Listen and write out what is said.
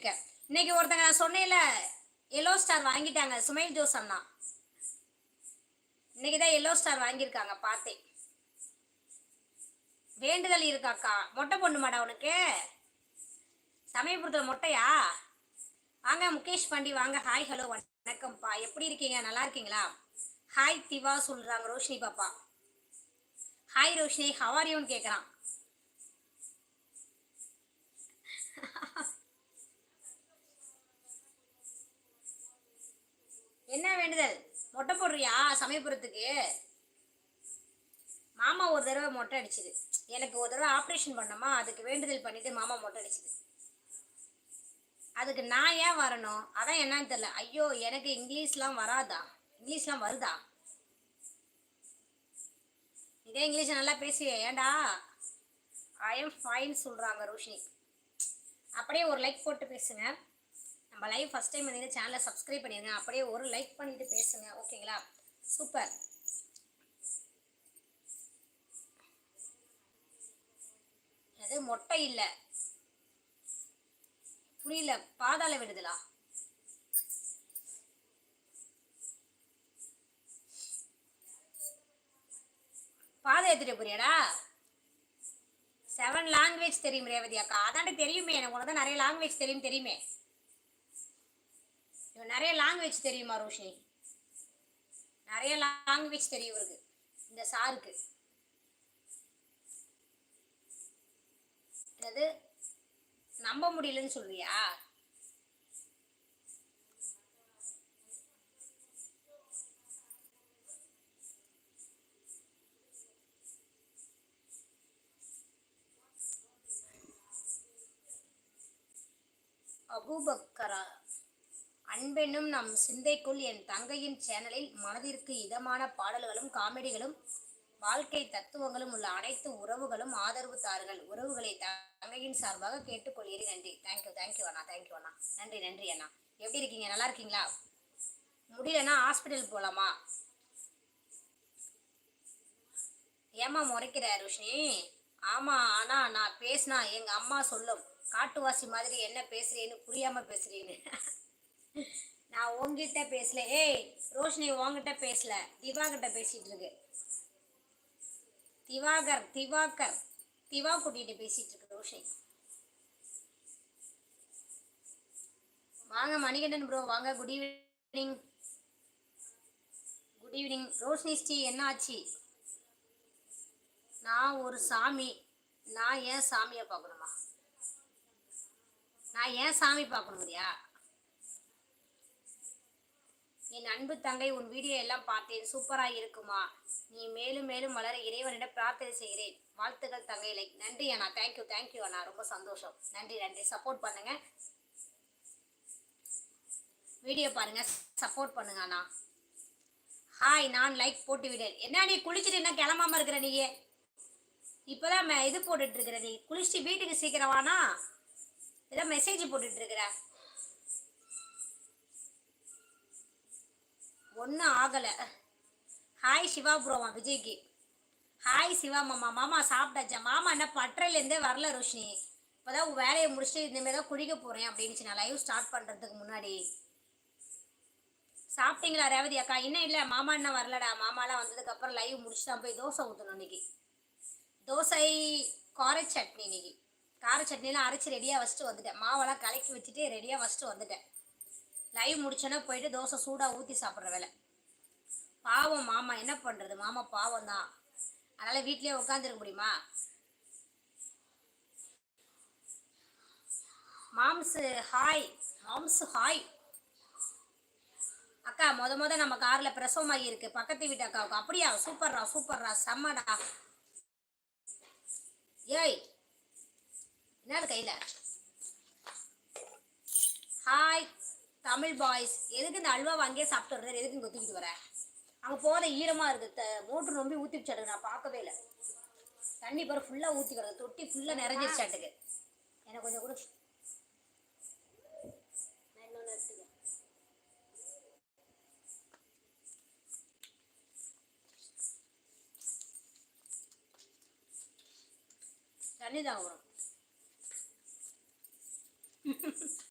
இருக்கேன் இன்னைக்கு ஒருத்தங்க நான் சொன்னேன்ல எல்லோ ஸ்டார் வாங்கிட்டாங்க சுமைல் ஜோஸ் அண்ணா இன்னைக்கு தான் எல்லோ ஸ்டார் வாங்கியிருக்காங்க பார்த்தேன். வேண்டுதல் இருக்காக்கா? மொட்டை பொண்ணு மாடா உனக்கு? சமயபுரத்தில் மொட்டையா? வாங்க முகேஷ் பாண்டி வாங்க. ஹாய் ஹலோ வணக்கம்ப்பா. எப்படி இருக்கீங்க? நல்லா இருக்கீங்களா? ஹாய் திவா சொல்றாங்க ரோஷினி பாப்பா. ஹாய் ரோஷினி. ஹவாரியோன்னு கேட்குறான் என்ன வேண்டுதல். மொட்டை போடுறியா? சமயபுரத்துக்கு. மாமா ஒரு தடவை மொட்டை அடிச்சுது. எனக்கு ஒரு தடவை ஆப்ரேஷன் பண்ணோமா அதுக்கு வேண்டுதல் பண்ணிட்டு மாமா மொட்டை அடிச்சுது. அதுக்கு நான் ஏன் வரணும்? அதான் என்னன்னு தெரியல. ஐயோ எனக்கு இங்கிலீஷ்லாம் வராதா? இங்கிலீஷ்லாம் வருதா? இதே இங்கிலீஷ் நல்லா பேசுவே ஏன்டா? ஐ எம் ஃபைன் சொல்கிறாங்க ரோஷினி. அப்படியே ஒரு லைக் போட்டு பேசுங்க. நம்ம லைவ் ஃபஸ்ட் டைம் வந்தீங்கன்னா சேனலை சப்ஸ்கிரைப் பண்ணிடுங்க அப்படியே ஒரு லைக் பண்ணிட்டு பேசுங்க. ஓகேங்களா சூப்பர் அது மொட்டை இல்லை. புரியல. பாதாள விடுதலா? பாதை எடுத்துட்டு போறியாடா? செவன் லாங்குவேஜ் தெரியும் ரேவதி அக்கா. அதாண்ட தெரியுமே. எனக்கு உனக்கு தான் நிறைய லாங்குவேஜ் தெரியும் தெரியுமே. நிறைய லாங்குவேஜ் தெரியுமா ரோஷினி? நிறைய லாங்குவேஜ் தெரியும் இவருக்கு. இந்த சாருக்கு. என்னது? நம்ப முடியலன்னு சொல்றியா? அபூபக்கரா அன்பென்னும் நம் சிந்தைக்குள் என் தங்கையின் சேனலில் மனதிற்கு இதமான பாடல்களும் காமெடிகளும் வாழ்க்கை தத்துவங்களும் உள்ள அனைத்து உறவுகளும் ஆதரவு தாருங்கள். உறவுகளை தங்கையின் சார்பாக கேட்டுக்கொள்கிறேன். நன்றி. தேங்க்யூ தேங்க்யூ அண்ணா தேங்க்யூ அண்ணா. நன்றி நன்றி அண்ணா. எப்படி இருக்கீங்க? நல்லா இருக்கீங்களா? முடியலன்னா ஹாஸ்பிட்டல் போகலாமா ஏமா முறைக்கிற ருஷ்ணி ஆமா ஆனா நான் பேசினா எங்க அம்மா சொல்லும். காட்டுவாசி மாதிரி என்ன பேசுறேன்னு புரியாம பேசுறேன்னு நான் உங்ககிட்ட பேசல. ஏய் ரோஷினி உங்ககிட்ட பேசல. திவாகிட்ட பேசிட்டு இருக்கு. திவாகர் திவாகர். திவா கூட்டிட்டு பேசிட்டு இருக்கு ரோஷினி. வாங்க மணிகண்டன் ப்ரோ வாங்க. Good evening good evening Roshini Sri என்ன ஆச்சு? நான் ஒரு சாமி. நான் ஏன் சாமியை பார்க்கணுமா? நான் ஏன் சாமி பார்க்கணுங்கய்யா என் அன்பு தங்கை உன் வீடியோ எல்லாம் பார்த்தேன். சூப்பராக இருக்குமா? நீ மேலும் மேலும் வளர இறைவனிடம் பிரார்த்தனை செய்கிறேன். வாழ்த்துக்கள் தங்கை லைக் நன்றி அண்ணா. தேங்க்யூ தேங்க்யூ அண்ணா. ரொம்ப சந்தோஷம். நன்றி நன்றி. சப்போர்ட் பண்ணுங்க. வீடியோ பாருங்க. சப்போர்ட் பண்ணுங்க அண்ணா. ஹாய் நான் லைக் போட்டு விடேன் என்ன நீ குளிச்சுட்டு என்ன கிளம்பாம இருக்கிற நீயே? இப்போதான் ம- இது போட்டுட்டு இருக்கிற நீ. குளிச்சுட்டு வீட்டுக்கு சீக்கிரம் வானா ஏதோ மெசேஜ் போட்டுட்டு இருக்கிற. ஒன்றும் ஆகலை. ஹாய் சிவா ப்ரோமா விஜய்க்கு. ஹாய் சிவா மாமா மாமா சாப்பிட்டாச்சா? மாமா என்ன பட்டறையிலேருந்தே வரல ரோஷினி. இப்போதான் தான் வேலையை முடிச்சுட்டு இனிமேல் தான் குளிக்க போகிறேன் அப்படின்னுச்சு. நான் லைவ் ஸ்டார்ட் பண்ணுறதுக்கு முன்னாடி. சாப்பிட்டீங்களா ரேவதி அக்கா? இன்னும் இல்லை மாமா என்ன வரலடா. மாமாலாம் வந்ததுக்கப்புறம் லைவ் முடிச்சு தான் போய் தோசை ஊற்றணும் இன்னைக்கு. தோசை கார சட்னி இன்னைக்கு. கார சட்னிலாம் அரைச்சி ரெடியாக வச்சுட்டு வந்துட்டேன். மாவெல்லாம் கலக்கி வச்சுட்டு ரெடியாக வச்சுட்டு வந்துட்டேன். லைவ் முடிச்சோன்னே போயிட்டு தோசை சூடாக ஊற்றி சாப்பிட்ற வேலை. பாவம் மாமா என்ன பண்ணுறது மாமா பாவம் தான் அதனால் வீட்லேயே உட்காந்துருக்க முடியுமா? மாம்ஸு ஹாய் மாம்ஸு ஹாய் அக்கா முத முத நம்ம காரில் பிரசவமாகி இருக்கு. பக்கத்து வீட்டு அக்காவுக்கு. அப்படியா? சூப்பர்ரா சூப்பர்ரா. செம்மடா. ஏய் என்னது கையில்? ஹாய் தமிழ் பாய்ஸ் எதுக்கு இந்த அல்வா வாங்கியே சாப்பிட்டு வர்றது? எதுக்கு இங்கே ஊற்றிக்கிட்டு வர? அங்கே போத ஈரமாக இருக்குது மோட்ரு நம்பி ஊற்றி வச்சாடுங்க நான் பார்க்கவே இல்லை. தண்ணி பிறகு ஃபுல்லாக ஊற்றி கிடக்கு. தொட்டி ஃபுல்லாக நிறைஞ்சிருச்சாட்டுக்கு. எனக்கு கொஞ்சம் கூட. இன்னொன்று தண்ணி தான் வரும்